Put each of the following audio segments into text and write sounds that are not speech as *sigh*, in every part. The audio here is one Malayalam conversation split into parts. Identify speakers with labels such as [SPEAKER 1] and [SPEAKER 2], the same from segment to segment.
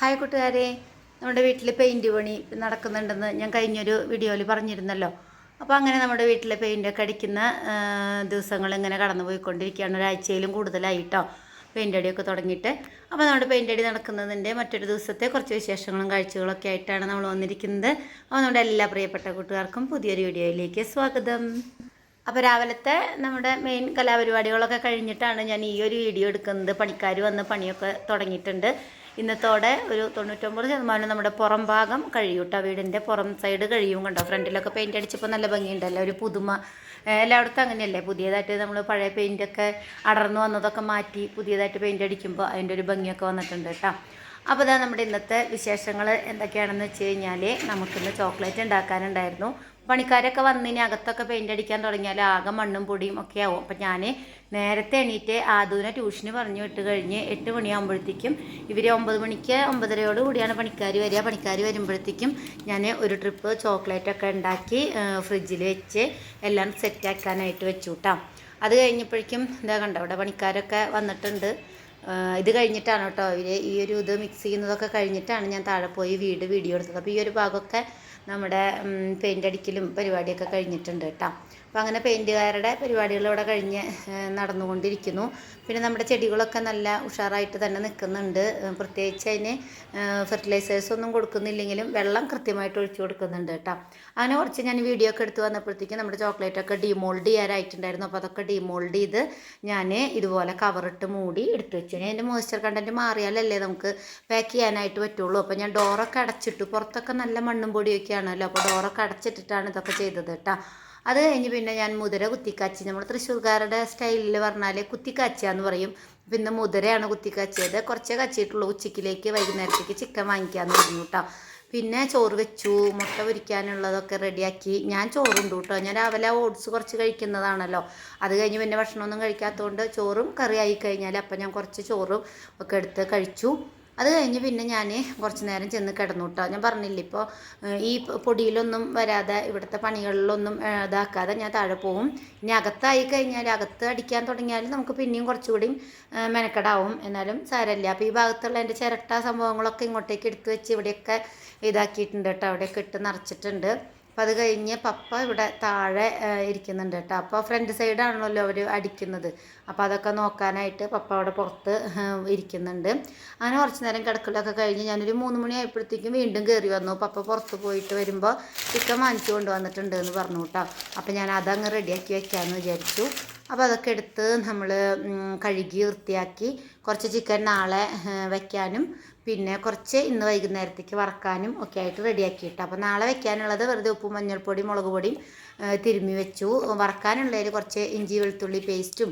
[SPEAKER 1] ഹായ് കൂട്ടുകാരെ. നമ്മുടെ വീട്ടിൽ പെയിന്റ് പണി നടക്കുന്നുണ്ടെന്ന് ഞാൻ കഴിഞ്ഞൊരു വീഡിയോയിൽ പറഞ്ഞിരുന്നല്ലോ. അപ്പോൾ അങ്ങനെ നമ്മുടെ വീട്ടിലെ പെയിന്റൊക്കെ അടിക്കുന്ന ദിവസങ്ങൾ ഇങ്ങനെ കടന്നു പോയിക്കൊണ്ടിരിക്കുകയാണ്. ഒരാഴ്ചയിലും കൂടുതലായിട്ടോ പെയിന്റ് അടിയൊക്കെ തുടങ്ങിയിട്ട്. അപ്പോൾ നമ്മുടെ പെയിന്റ് അടി നടക്കുന്നതിന്റെ മറ്റൊരു ദിവസത്തെ കുറച്ച് വിശേഷങ്ങളും കാഴ്ചകളൊക്കെ ആയിട്ടാണ് നമ്മൾ വന്നിരിക്കുന്നത്. അപ്പോൾ നമ്മുടെ എല്ലാ പ്രിയപ്പെട്ട കൂട്ടുകാർക്കും പുതിയൊരു വീഡിയോയിലേക്ക് സ്വാഗതം. അപ്പോൾ രാവിലത്തെ നമ്മുടെ മെയിൻ കലാപരിപാടികളൊക്കെ കഴിഞ്ഞിട്ടാണ് ഞാൻ ഈ ഒരു വീഡിയോ എടുക്കുന്നത്. പണിക്കാർ വന്ന് പണിയൊക്കെ തുടങ്ങിയിട്ടുണ്ട്. ഇന്നത്തോടെ ഒരു തൊണ്ണൂറ്റൊമ്പത് ശതമാനം നമ്മുടെ പുറം ഭാഗം കഴിയും കേട്ടോ. വീടിന്റെ പുറം സൈഡ് കഴിയും കണ്ടോ? ഫ്രണ്ടിലൊക്കെ പെയിന്റ് അടിച്ചപ്പോൾ നല്ല ഭംഗിയുണ്ടല്ലോ. ഒരു പുതുമ എല്ലായിടത്തും അങ്ങനെയല്ലേ? പുതിയതായിട്ട് നമ്മൾ പഴയ പെയിന്റൊക്കെ അടർന്നു വന്നതൊക്കെ മാറ്റി പുതിയതായിട്ട് പെയിന്റ് അടിക്കുമ്പോൾ അതിന്റെ ഒരു ഭംഗിയൊക്കെ വന്നിട്ടുണ്ട് കേട്ടോ. അപ്പോൾ ഇതാ നമ്മുടെ ഇന്നത്തെ വിശേഷങ്ങൾ എന്തൊക്കെയാണെന്ന് വെച്ച് കഴിഞ്ഞാൽ നമുക്കിന്ന് ചോക്ലേറ്റ് ഉണ്ടാക്കാനുണ്ടായിരുന്നു. പണിക്കാരൊക്കെ വന്ന് ഇനി അകത്തൊക്കെ പെയിന്റ് അടിക്കാൻ തുടങ്ങിയാൽ ആകെ മണ്ണും പൊടിയും ഒക്കെ ആവും. അപ്പം ഞാൻ നേരത്തെ എണീറ്റ് ആദൂനെ ട്യൂഷന് പറഞ്ഞു വിട്ട് കഴിഞ്ഞ് എട്ട് മണിയാകുമ്പോഴത്തേക്കും ഇവർ ഒമ്പത് മണിക്ക് ഒമ്പതരയോട് കൂടിയാണ് പണിക്കാർ വരിക. പണിക്കാർ വരുമ്പോഴത്തേക്കും ഞാൻ ഒരു ട്രിപ്പ് ചോക്ലേറ്റ് ഒക്കെ ഉണ്ടാക്കി ഫ്രിഡ്ജിൽ വെച്ച് എല്ലാം സെറ്റാക്കാനായിട്ട് വെച്ചു കേട്ടോ അത് കഴിഞ്ഞപ്പോഴേക്കും ഇതാ കണ്ടോ ഇവിടെ പണിക്കാരൊക്കെ വന്നിട്ടുണ്ട്. ഇത് കഴിഞ്ഞിട്ടാണ് കേട്ടോ. ഇവർ ഈ ഒരു ഇത് മിക്സ് ചെയ്യുന്നതൊക്കെ കഴിഞ്ഞിട്ടാണ് ഞാൻ താഴെ പോയി വീട് വീഡിയോ എടുത്തത്. അപ്പോൾ ഈ ഒരു ഭാഗമൊക്കെ നമ്മുടെ പെയിന്റ് അടിക്കലും പരിപാടിയൊക്കെ കഴിഞ്ഞിട്ടുണ്ട് കേട്ടോ. അപ്പോൾ അങ്ങനെ പെയിന്റുകാരുടെ പരിപാടികൾ ഇവിടെ കഴിഞ്ഞ് നടന്നുകൊണ്ടിരിക്കുന്നു. പിന്നെ നമ്മുടെ ചെടികളൊക്കെ നല്ല ഉഷാറായിട്ട് തന്നെ നിൽക്കുന്നുണ്ട്. പ്രത്യേകിച്ച് അതിന് ഫെർട്ടിലൈസേഴ്സ് ഒന്നും കൊടുക്കുന്നില്ലെങ്കിലും വെള്ളം കൃത്യമായിട്ട് ഒഴിച്ചു കൊടുക്കുന്നുണ്ട് കേട്ടോ. അങ്ങനെ കുറച്ച് ഞാൻ വീഡിയോ ഒക്കെ എടുത്ത് വന്നപ്പോഴത്തേക്കും നമ്മുടെ ചോക്ലേറ്റൊക്കെ ഡിമോൾഡ് ചെയ്യാനായിട്ടുണ്ടായിരുന്നു. അപ്പോൾ അതൊക്കെ ഡിമോൾഡ് ചെയ്ത് ഞാൻ ഇതുപോലെ കവറിട്ട് മൂടി എടുത്തു വെച്ചു. അതിന്റെ മോയ്സ്ചർ കണ്ടന്റ് മാറിയാലല്ലേ നമുക്ക് പാക്ക് ചെയ്യാനായിട്ട് പറ്റുള്ളൂ. അപ്പോൾ ഞാൻ ഡോറൊക്കെ അടച്ചിട്ട്. പുറത്തൊക്കെ നല്ല മണ്ണും പൊടിയൊക്കെയാണല്ലോ. അപ്പോൾ ഡോറൊക്കെ അടച്ചിട്ടിട്ടാണ് ഇതൊക്കെ ചെയ്തത് കേട്ടോ. അത് കഴിഞ്ഞ് പിന്നെ ഞാൻ മുതിര കുത്തിക്കാച്ചി. നമ്മൾ തൃശ്ശൂർക്കാരുടെ സ്റ്റൈലിൽ പറഞ്ഞാൽ കുത്തിക്കാച്ചുക എന്ന് പറയും പിന്നെ മുതിരയാണ് കുത്തിക്കാച്ചിയത്. കുറച്ചേ കച്ചിട്ടുള്ളൂ ഉച്ചയ്ക്കിലേക്ക് വൈകുന്നേരത്തേക്ക് ചിക്കൻ വാങ്ങിക്കാമെന്ന് പറഞ്ഞു കേട്ടോ പിന്നെ ചോറ് വെച്ചു. മുട്ട പൊരിക്കാനുള്ളതൊക്കെ റെഡിയാക്കി. ഞാൻ ചോറുണ്ട് കേട്ടോ ഞാൻ രാവിലെ ഓട്സ് കുറച്ച് കഴിക്കുന്നതാണല്ലോ. അത് കഴിഞ്ഞ് പിന്നെ ഭക്ഷണമൊന്നും കഴിക്കാത്തതുകൊണ്ട് ചോറും കറിയായി കഴിഞ്ഞാൽ അപ്പം ഞാൻ കുറച്ച് ചോറും ഒക്കെ എടുത്ത് കഴിച്ചു. അത് കഴിഞ്ഞ് പിന്നെ ഞാൻ കുറച്ച് നേരം ചെന്ന് കിടന്നു കേട്ടോ ഞാൻ പറഞ്ഞില്ല ഇപ്പോൾ ഈ പൊടിയിലൊന്നും വരാതെ ഇവിടുത്തെ പണികളിലൊന്നും ഇതാക്കാതെ ഞാൻ താഴെ പോവും. ഇനി അകത്തായി കഴിഞ്ഞാൽ അകത്ത് അടിക്കാൻ തുടങ്ങിയാൽ നമുക്ക് പിന്നെയും കുറച്ചുകൂടി മെനക്കെടാവും. എന്നാലും സാരമില്ല. അപ്പോൾ ഈ ഭാഗത്തുള്ള എന്റെ ചിരട്ട സംഭവങ്ങളൊക്കെ ഇങ്ങോട്ടേക്ക് എടുത്ത് വെച്ച് ഇവിടെയൊക്കെ ഇതാക്കിയിട്ടുണ്ട് കേട്ടോ. അവിടെയൊക്കെ ഇട്ട് നിറച്ചിട്ടുണ്ട്. അപ്പോൾ അത് കഴിഞ്ഞ് പപ്പ ഇവിടെ താഴെ ഇരിക്കുന്നുണ്ട് കേട്ടോ. അപ്പോൾ ഫ്രണ്ട് സൈഡാണല്ലോ അവർ അടിക്കുന്നത്. അപ്പോൾ അതൊക്കെ നോക്കാനായിട്ട് പപ്പ അവിടെ പുറത്ത് ഇരിക്കുന്നുണ്ട്. അങ്ങനെ കുറച്ച് നേരം കിടക്കലൊക്കെ കഴിഞ്ഞ് ഞാനൊരു മൂന്ന് മണി ആയപ്പോഴത്തേക്കും വീണ്ടും കയറി വന്നു. പപ്പ പുറത്ത് പോയിട്ട് വരുമ്പോൾ ചിക്കൻ വാങ്ങിച്ചു കൊണ്ടുവന്നിട്ടുണ്ട് എന്ന് പറഞ്ഞു കേട്ടോ. അപ്പോൾ ഞാൻ അതങ്ങ് റെഡിയാക്കി വെക്കാമെന്ന് വിചാരിച്ചു. അപ്പോൾ അതൊക്കെ എടുത്ത് നമ്മൾ കഴുകി വൃത്തിയാക്കി കുറച്ച് ചിക്കൻ നാളെ വയ്ക്കാനും പിന്നെ കുറച്ച് ഇന്ന് വൈകുന്നേരത്തേക്ക് വറക്കാനും ഒക്കെ ആയിട്ട് റെഡിയാക്കിയിട്ട് അപ്പോൾ നാളെ വെക്കാനുള്ളത് വെറുതെ ഉപ്പും മഞ്ഞൾപ്പൊടിയും മുളക് പൊടിയും തിരുമ്മി വെച്ചു. വറക്കാനുള്ളതിൽ കുറച്ച് ഇഞ്ചി വെളുത്തുള്ളി പേസ്റ്റും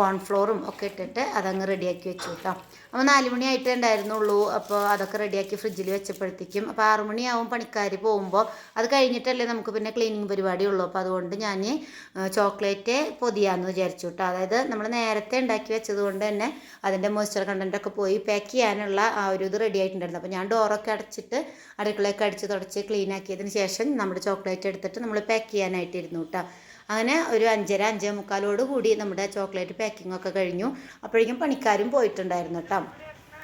[SPEAKER 1] കോൺഫ്ലോറും ഒക്കെ ഇട്ടിട്ട് അതങ്ങ് റെഡിയാക്കി വെച്ചു കേട്ടോ അപ്പോൾ നാല് മണിയായിട്ടേ ഉണ്ടായിരുന്നുള്ളൂ. അപ്പോൾ അതൊക്കെ റെഡിയാക്കി ഫ്രിഡ്ജിൽ വെച്ചപ്പോഴത്തേക്കും. അപ്പോൾ ആറു മണിയാവും പണിക്കാർ പോകുമ്പോൾ അത് കഴിഞ്ഞിട്ടല്ലേ നമുക്ക് പിന്നെ ക്ലീനിങ് പരിപാടി ഉള്ളൂ. അപ്പോൾ അതുകൊണ്ട് ഞാൻ ചോക്ലേറ്റ് പൊതിയാന്ന് വിചാരിച്ചു കേട്ടോ അതായത് നമ്മൾ നേരത്തെ ഉണ്ടാക്കി വെച്ചത് കൊണ്ട് തന്നെ അതിന്റെ മോയ്സ്ചർ കണ്ടന്റൊക്കെ പോയി പാക്ക് ചെയ്യാനുള്ള ആ ഒരു ഇത് റെഡി ആയിട്ടുണ്ടായിരുന്നു. അപ്പോൾ ഞാൻ ഡോറൊക്കെ അടച്ചിട്ട് അടുക്കളയൊക്കെ അടിച്ച് തുടച്ച് ക്ലീൻ ആക്കിയതിന് ശേഷം നമ്മുടെ ചോക്ലേറ്റ് എടുത്തിട്ട് നമ്മൾ പാക്ക് ചെയ്യാനായിട്ടിരുന്നു കേട്ടോ അങ്ങനെ ഒരു അഞ്ചര അഞ്ചേ മുക്കാലോട് കൂടി നമ്മുടെ ചോക്ലേറ്റ് പാക്കിംഗ് ഒക്കെ കഴിഞ്ഞു. അപ്പോഴേക്കും പണിക്കാരും പോയിട്ടുണ്ടായിരുന്നു കേട്ടോ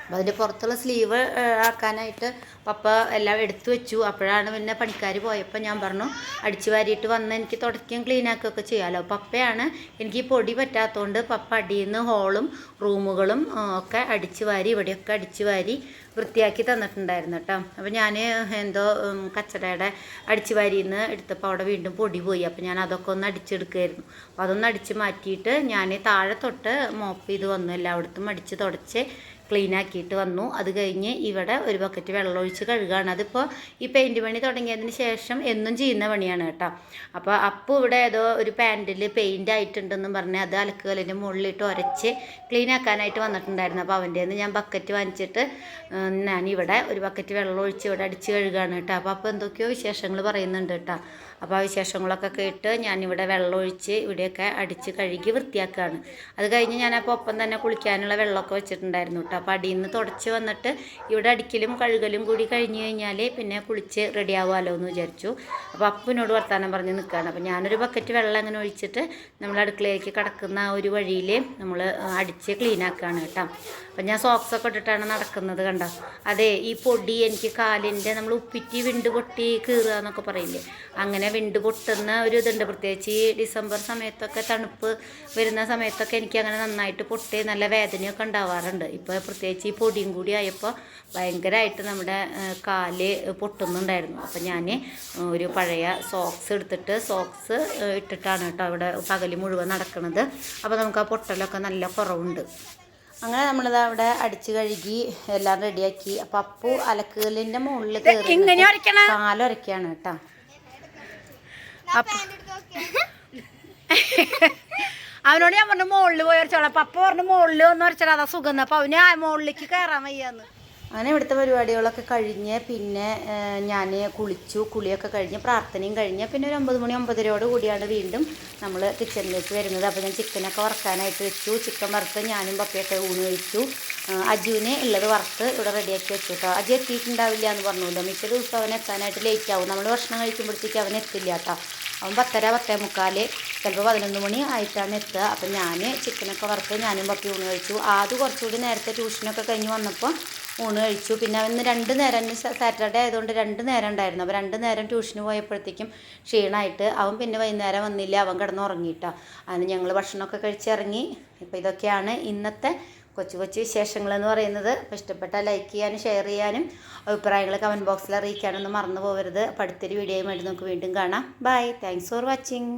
[SPEAKER 1] അപ്പോൾ അതിന്റെ പുറത്തുള്ള സ്ലീവ് ആക്കാനായിട്ട് പപ്പ എല്ലാം എടുത്തു വെച്ചു. അപ്പോഴാണ് പിന്നെ പണിക്കാർ പോയപ്പോൾ ഞാൻ പറഞ്ഞു അടിച്ചു വാരിയിട്ട് വന്ന് എനിക്ക് തുടയ്ക്കുകയും ക്ലീൻ ആക്കുകയൊക്കെ ചെയ്യാമല്ലോ പപ്പയാണ് എനിക്ക് ഈ പൊടി പറ്റാത്തതുകൊണ്ട് പപ്പ അടിയിൽ നിന്ന് ഹോളും റൂമുകളും ഒക്കെ അടിച്ചു വാരി ഇവിടെയൊക്കെ അടിച്ചു വാരി വൃത്തിയാക്കി തന്നിട്ടുണ്ടായിരുന്നു കേട്ടോ അപ്പോൾ ഞാൻ എന്തോ കച്ചടയുടെ അടിച്ചു നിന്ന് എടുത്തപ്പോൾ അവിടെ വീണ്ടും പൊടി പോയി. അപ്പോൾ ഞാൻ അതൊക്കെ ഒന്ന് അടിച്ചെടുക്കുമായിരുന്നു അപ്പോൾ അതൊന്ന് അടിച്ച് മാറ്റിയിട്ട് ഞാൻ താഴെ തൊട്ട് മോപ്പ് ചെയ്ത് വന്നു. എല്ലായിടത്തും അടിച്ച് തുടച്ച് ക്ലീൻ ആക്കിയിട്ട് വന്നു. അത് കഴിഞ്ഞ് ഇവിടെ ഒരു ബക്കറ്റ് വെള്ളം ഒഴിച്ച് കഴുകുകയാണ് അതിപ്പോൾ ഈ പെയിന്റ് പണി തുടങ്ങിയതിന് ശേഷം എന്നും ചെയ്യുന്ന പണിയാണ് കേട്ടോ. അപ്പോൾ അപ്പോൾ ഇവിടെ ഏതോ ഒരു പാന്റിൽ പെയിന്റ് ആയിട്ടുണ്ടെന്നും പറഞ്ഞ് അത് അലക്കുകല്ലിന്റെ മുകളിലിട്ട് ഉരച്ച് ക്ലീൻ ആക്കാനായിട്ട് വന്നിട്ടുണ്ടായിരുന്നു. അപ്പോൾ അവന്റെ ഞാൻ ബക്കറ്റ് വാങ്ങിച്ചിട്ട് ഞാനിവിടെ ഒരു ബക്കറ്റ് വെള്ളം ഒഴിച്ച് ഇവിടെ അടിച്ച് കഴുകുകയാണ് കേട്ടോ. അപ്പോൾ അപ്പോൾ എന്തൊക്കെയോ വിശേഷങ്ങൾ പറയുന്നുണ്ട് കേട്ടോ. അപ്പോൾ ആ വിശേഷങ്ങളൊക്കെ കേട്ട് ഞാനിവിടെ വെള്ളം ഒഴിച്ച് ഇവിടെയൊക്കെ അടിച്ച് കഴുകി വൃത്തിയാക്കുകയാണ് അത് കഴിഞ്ഞ് ഞാൻ ഒപ്പം തന്നെ കുളിക്കാനുള്ള വെള്ളമൊക്കെ വെച്ചിട്ടുണ്ടായിരുന്നു കേട്ടോ. അപ്പോൾ അടിയിൽ നിന്ന് തുടച്ച് വന്നിട്ട് ഇവിടെ അടിക്കലും കഴുകലും കൂടി കഴിഞ്ഞ് കഴിഞ്ഞാൽ പിന്നെ കുളിച്ച് റെഡി ആവുമല്ലോ എന്ന് വിചാരിച്ചു. അപ്പോൾ അപ്പനോട് വർത്താനം പറഞ്ഞ് നിൽക്കുകയാണ് അപ്പോൾ ഞാനൊരു ബക്കറ്റ് വെള്ളം അങ്ങനെ ഒഴിച്ചിട്ട് നമ്മൾ അടുക്കളയിലേക്ക് കിടക്കുന്ന ആ ഒരു വഴിയിൽ നമ്മൾ അടിച്ച് ക്ലീൻ ആക്കുകയാണ് കേട്ടോ. അപ്പം ഞാൻ സോക്സൊക്കെ ഇട്ടിട്ടാണ് നടക്കുന്നത് കണ്ടോ? അതെ ഈ പൊടി എനിക്ക് കാലിന്റെ നമ്മൾ ഉപ്പിറ്റി വിണ്ട് പൊട്ടി കീറുക എന്നൊക്കെ പറയില്ലേ? അങ്ങനെ വിണ്ട് പൊട്ടുന്ന ഒരു ഇതുണ്ട്. പ്രത്യേകിച്ച് ഈ ഡിസംബർ സമയത്തൊക്കെ തണുപ്പ് വരുന്ന സമയത്തൊക്കെ എനിക്ക് അങ്ങനെ നന്നായിട്ട് പൊട്ടി നല്ല വേദനയൊക്കെ ഉണ്ടാവാറുണ്ട്. ഇപ്പോൾ പ്രത്യേകിച്ച് ഈ പൊടിയും കൂടി ആയപ്പോൾ ഭയങ്കരമായിട്ട് നമ്മുടെ കാൽ പൊട്ടുന്നുണ്ടായിരുന്നു. അപ്പം ഞാൻ ഒരു പഴയ സോക്സ് എടുത്തിട്ട് സോക്സ് ഇട്ടിട്ടാണ് കേട്ടോ അവിടെ പകൽ മുഴുവൻ നടക്കുന്നത് അപ്പോൾ നമുക്ക് ആ പൊട്ടലൊക്കെ നല്ല കുറവുണ്ട്. അങ്ങനെ നമ്മളിത് അവിടെ അടിച്ചു കഴുകി എല്ലാം റെഡിയാക്കി. അപ്പം അപ്പു അലക്കുകലിന്റെ മുകളിൽ
[SPEAKER 2] ഇങ്ങനെ കേട്ടോ.
[SPEAKER 1] അപ്പം കേട്ടോ *laughs*
[SPEAKER 2] അവനോട് ഞാൻ പറഞ്ഞു മുകളിൽ പോയി ഉരച്ചോളാം അപ്പൊ പറഞ്ഞു മുകളിൽ ഒന്ന് ഉരച്ചാൽ അതാ സുഖം. അപ്പൊ അവന് ആ മുകളിലേക്ക് കയറാൻ വയ്യാന്ന്.
[SPEAKER 1] അങ്ങനെ ഇവിടുത്തെ പരിപാടികളൊക്കെ കഴിഞ്ഞ് പിന്നെ ഞാൻ കുളിച്ചു. കുളിയൊക്കെ കഴിഞ്ഞ് പ്രാർത്ഥനയും കഴിഞ്ഞ് പിന്നെ ഒരു ഒമ്പത് മണി ഒമ്പതരയോട് കൂടിയാണ് വീണ്ടും നമ്മൾ കിച്ചണിലേക്ക് വരുന്നത്. അപ്പോൾ ഞാൻ ചിക്കനൊക്കെ വറുക്കാനായിട്ട് വെച്ചു. ചിക്കൻ വറുത്ത് ഞാനും പപ്പയൊക്കെ ഊണ് കഴിച്ചു. അജുവിന് ഉള്ളത് വറുത്ത് ഇവിടെ റെഡിയാക്കി വെച്ചു കേട്ടോ അജു എത്തിയിട്ടുണ്ടാവില്ല എന്ന് പറഞ്ഞല്ലോ മിക്ക ദിവസം അവൻ എത്താനായിട്ട് ലേറ്റ് ആവും. നമ്മൾ ഭക്ഷണം കഴിക്കുമ്പോഴത്തേക്ക് അവൻ എത്തില്ല കേട്ടോ. അവൻ പത്തര പത്തേ മുക്കാൽ ചിലപ്പോൾ പതിനൊന്ന് മണി ആയിട്ടാണ് എത്തുക. അപ്പം ഞാൻ ചിക്കനൊക്കെ വറുത്ത് ഞാനും പപ്പി ഊണ് കഴിച്ചു. ആദ്യം കുറച്ചുകൂടി നേരത്തെ ട്യൂഷനൊക്കെ കഴിഞ്ഞ് വന്നപ്പോൾ ഊണ് കഴിച്ചു. പിന്നെ അവന് രണ്ട് നേരം സാറ്റർഡേ ആയതുകൊണ്ട് രണ്ട് നേരം ഉണ്ടായിരുന്നു. അപ്പോൾ രണ്ട് നേരം ട്യൂഷന് പോയപ്പോഴത്തേക്കും ക്ഷീണമായിട്ട് അവൻ പിന്നെ വൈകുന്നേരം വന്നില്ല. അവൻ കിടന്നുറങ്ങിയിട്ടാണ് അതിന് ഞങ്ങൾ ഭക്ഷണമൊക്കെ കഴിച്ചിറങ്ങി. ഇപ്പോൾ ഇതൊക്കെയാണ് ഇന്നത്തെ കൊച്ചു കൊച്ചു വിശേഷങ്ങളെന്ന് പറയുന്നത്. അപ്പോൾ ഇഷ്ടപ്പെട്ടാൽ ലൈക്ക് ചെയ്യാനും ഷെയർ ചെയ്യാനും അഭിപ്രായങ്ങൾ കമന്റ് ബോക്സിൽ അറിയിക്കാനൊന്നും മറന്നു പോകരുത് അപ്പോൾ അടുത്തൊരു വീഡിയോയുമായിട്ട് നമുക്ക് വീണ്ടും കാണാം. Bye thanks for watching